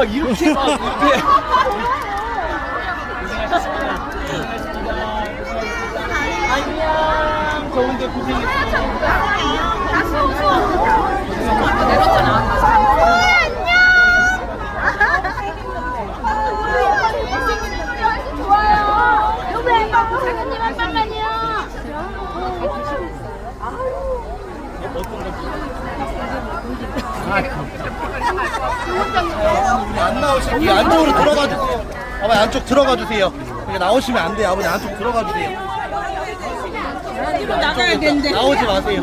막, 막 이렇게 막 이렇게 고생하셨습니다. 고생하셨습니다. 고생하셨습니다. 안녕. 더운데 고생했습니다. 좋아요. 여보, 사장님 한 번만요. 안 나오시면 이 안쪽으로 들어가 주세요. 아버지 안쪽 들어가 주세요. 나오시면 안 돼요. 아버지 안쪽 들어가 주세요. 나가야 되는데. 나오지 마세요.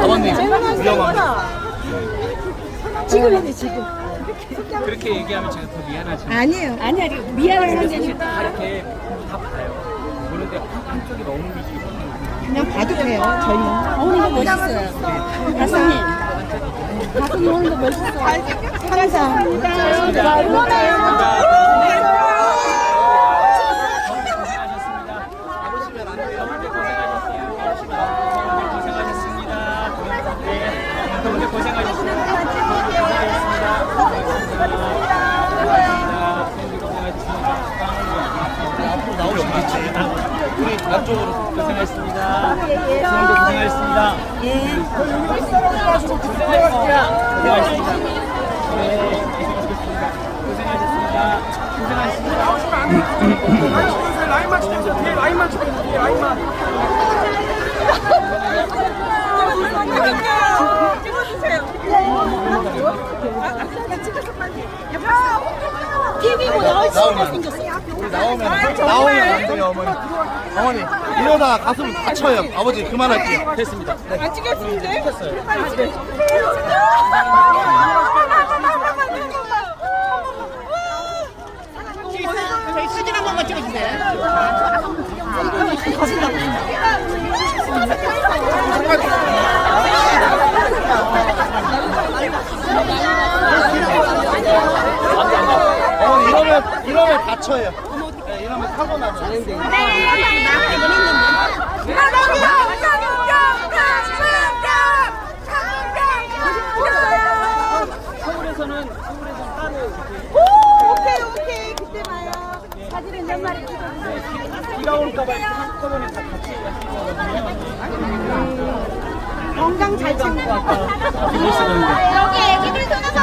아버님 위험합니다. 지금 해야 돼 지금 그렇게 얘기하면 제가 더 미안하죠. 아니에요 아니야 미안한 상대는 다 이렇게 다 봐요. 보는데 한쪽이 너무 미지고 그냥 봐도 돼요 저희는. 오늘 거 멋있어요. 가수님 가수님 오늘 거 멋있어요. 항상. 자 응원해요 고생하셨습니다. 고생하셨습니다. 네, 동생 고생하셨습니다. 앞으로 나오시면 안쪽으로. 고생하셨습니다. 수영도 고생하셨습니다. 고생하셨습니다. 고생하셨습니다. 네, 고생하셨습니다. 고생하셨습니다. 고생하셨습니다. 라인만 찍어주세요. 뒤에 라인만 찍어주세요. 뒤에 라인만. TV보다 뭐 훨씬 나오면 잘생겼어 우리 나오면 나오면 안 돼요 어머니. 어머니 이러다가 가슴 다쳐요. 아버지 그만할게요. 됐습니다. 네. 안 찍혔는데? 저희 사진 한 번만 찍어주세요 어머니 쳐요. 이러면 사고 나죠. 서울에서는 서울에서 딸을 오케이+ 오케이 그때 봐요.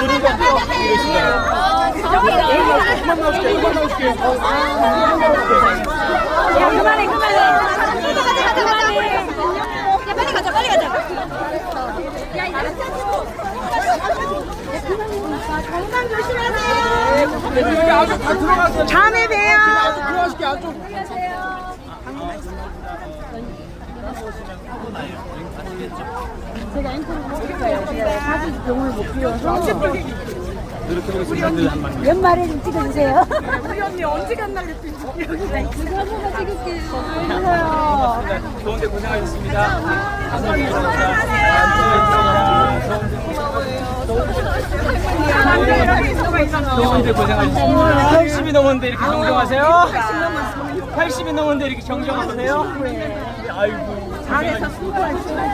그런 거 필요 안녕하세요. 제가 앵콜을 못 찍어요. 제가 사진 병을 못 키워서. 몇 마리를 찍어주세요. 우리 언니 언제 간날래 또 여기. 그거 한 번만 찍을게요. 그래요. 좋은데 고생하셨습니다. 좋은데 고생하셨습니다. 80이 넘었는데 이렇게 정정하세요? 80이 넘었는데 이렇게 정정하세요? 아이고.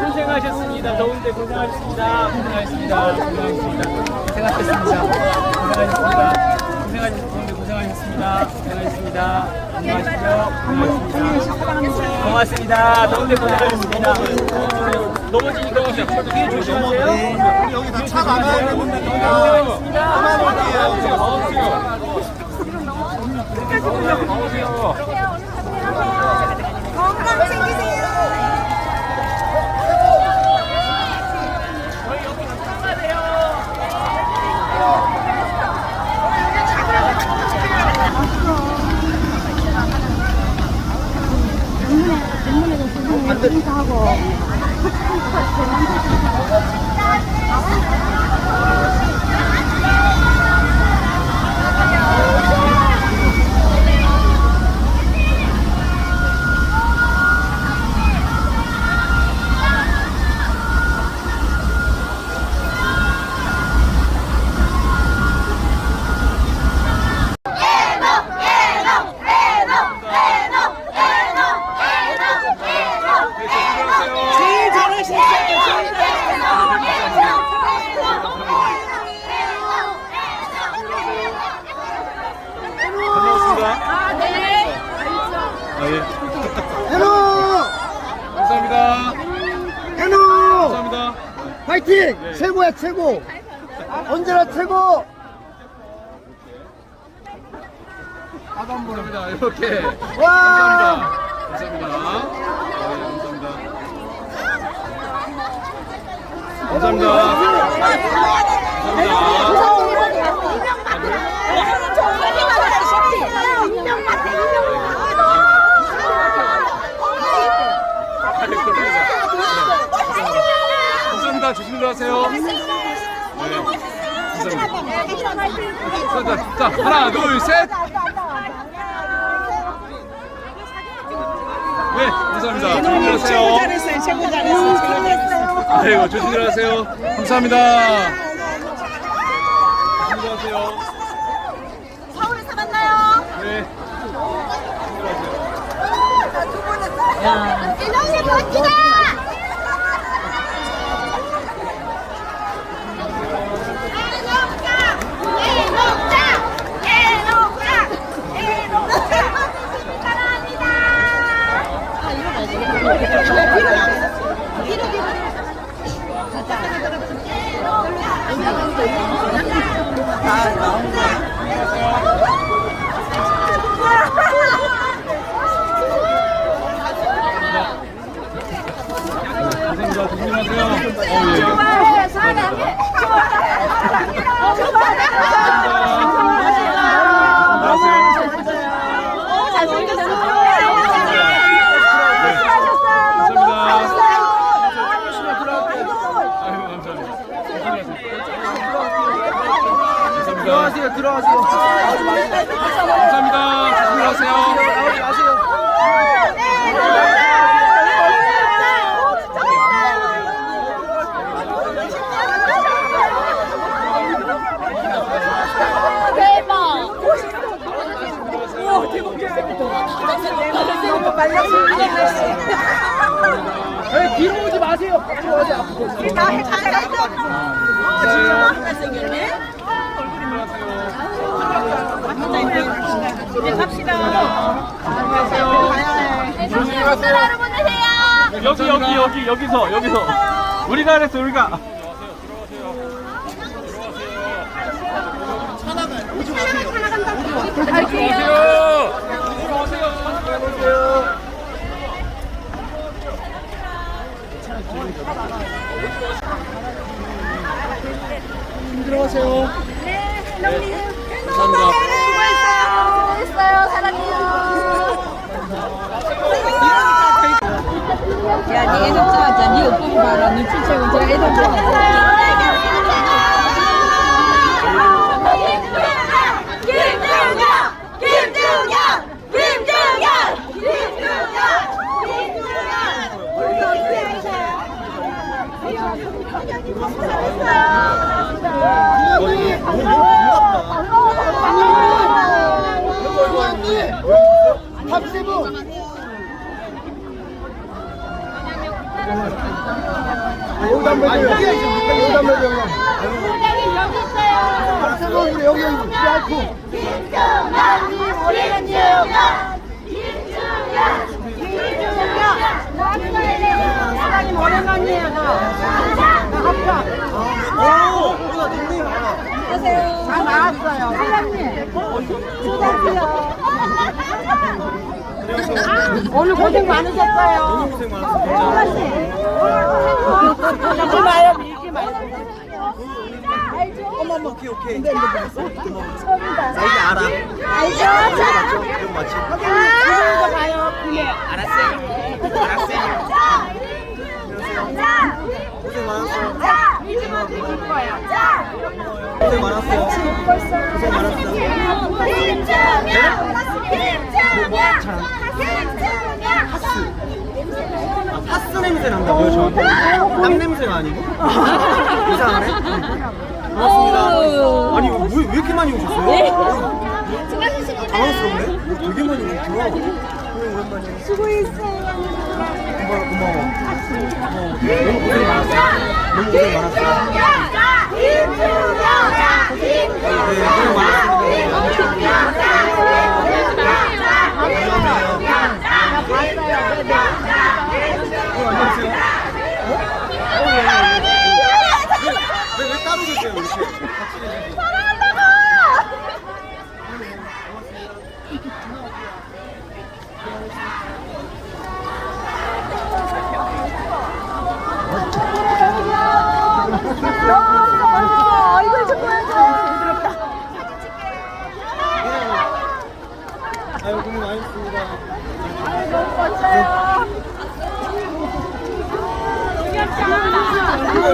고생하셨습니다. 더운데 고생하셨습니다. 고생하셨습니다. 고생하셨습니다. 고생하셨습니다. 고생하셨습니다. 고생하셨습니다. 고생하셨습니다. 고생하셨습니다. 고생하셨습니다. 고맙습니다. 더운데 고생하셨습니다. 넘어지니까 뒤에 조심하세요. 여기 다차 많아요. 그만 건강 챙기세요. 제일 잘하시는 고맙습니다. 아, 네. 아, 예. 해노! 감사합니다. 해노! 감사합니다. 파이팅! 최고야 최고! 언제나 최고! 감사합니다. 이렇게. 와! 감사합니다. 감사합니다. 감사합니다. 감사합니다. 들어가세요. 네. 자, 자, 자, 하나, 둘, 셋. 네, 감사합니다. 조심히 들어가세요. 잘했어요. 최고 잘했어요. 최고 잘했어요. 아이고, 조심히 들어가세요. 감사합니다. 조심히 들어가세요. 서울에서 만나요. 네. 이동식 멋지다. 감사합니다. 들어가세요 들어가세요 감사합니다. 감사합니다. 조심히 가세요. 조심히 가세요. 조심히 가세요. 하루 보내세요. 여기 여기 여기 여기서 여기서 우리가 그랬어 우리가 수고했어요. 수 고했어요. 사랑해요. 야, 니 애들 짜자. 니 오빠 봐라. 눈치채고 저 애들 짜. 김중현! 김중 현! 김중현! 여기 여기 여기 아이쿠 김중현! 우리는 중현! 김중현! 김중현! 사장님 오랜만이에요. 오 늘 고생 많으셨어요. 고생 많았습니다. 밀지 마요, 밀지 마요. 오케이 오케이. 나 이제 알아. 알죠? 이거 맞지? 집에서 가요. 그래. 자! 고생 많았어. 자! 잊지 마, 잊을 거야. 자! 고생 많았어. 고생 많았어. 김중현! 김중현! 김중현! 하스 냄새 난다고요 저한테? 땀 냄새가 아니고? 이상하네. 고맙습니다. 아니 왜, 왜 이렇게 많이 오셨어요? 당황스럽네. 뭐 되게 많이 오셨구나. 오늘 오랜만이야. 수고했어요. 고마워 고마워. 고마워. 너무 고생 많았어. 너무 고생 많았어. 네 고생 많았습니다. 어, 안녕하세요. 어? 어, 예, 예, 예. 왜, 왜 따로 계세요, 이렇게? 같이 계시지? 아유, 고생 많으셨습니다.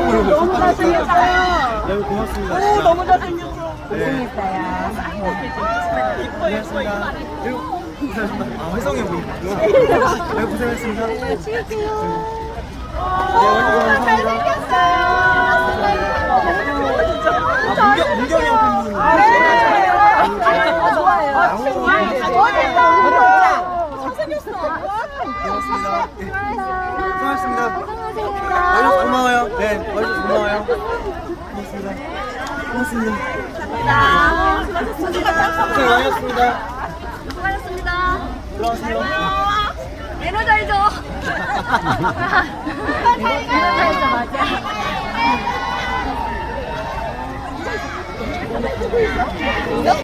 너무 잘생겼어요. 네, 고맙습니다. 진짜. 너무 잘생겼어. 고생했어요. 고생했습니다. 그리고 고생하셨습니다. 아, 형이 있구나. 네, 고생했습니다. 네, 감사합니다. 아, 문경, 문경이 형 팬분. 고맙습니다. 네. 수고하셨습니다. 와주셔서 고마워요. 네, 와주셔서 고마워요. 고맙습니다. 고맙습니다. 고생 많으셨습니다. 수고하셨습니다. 들어가세요. 매너 잘 줘. 매너 잘 줘, 맞아.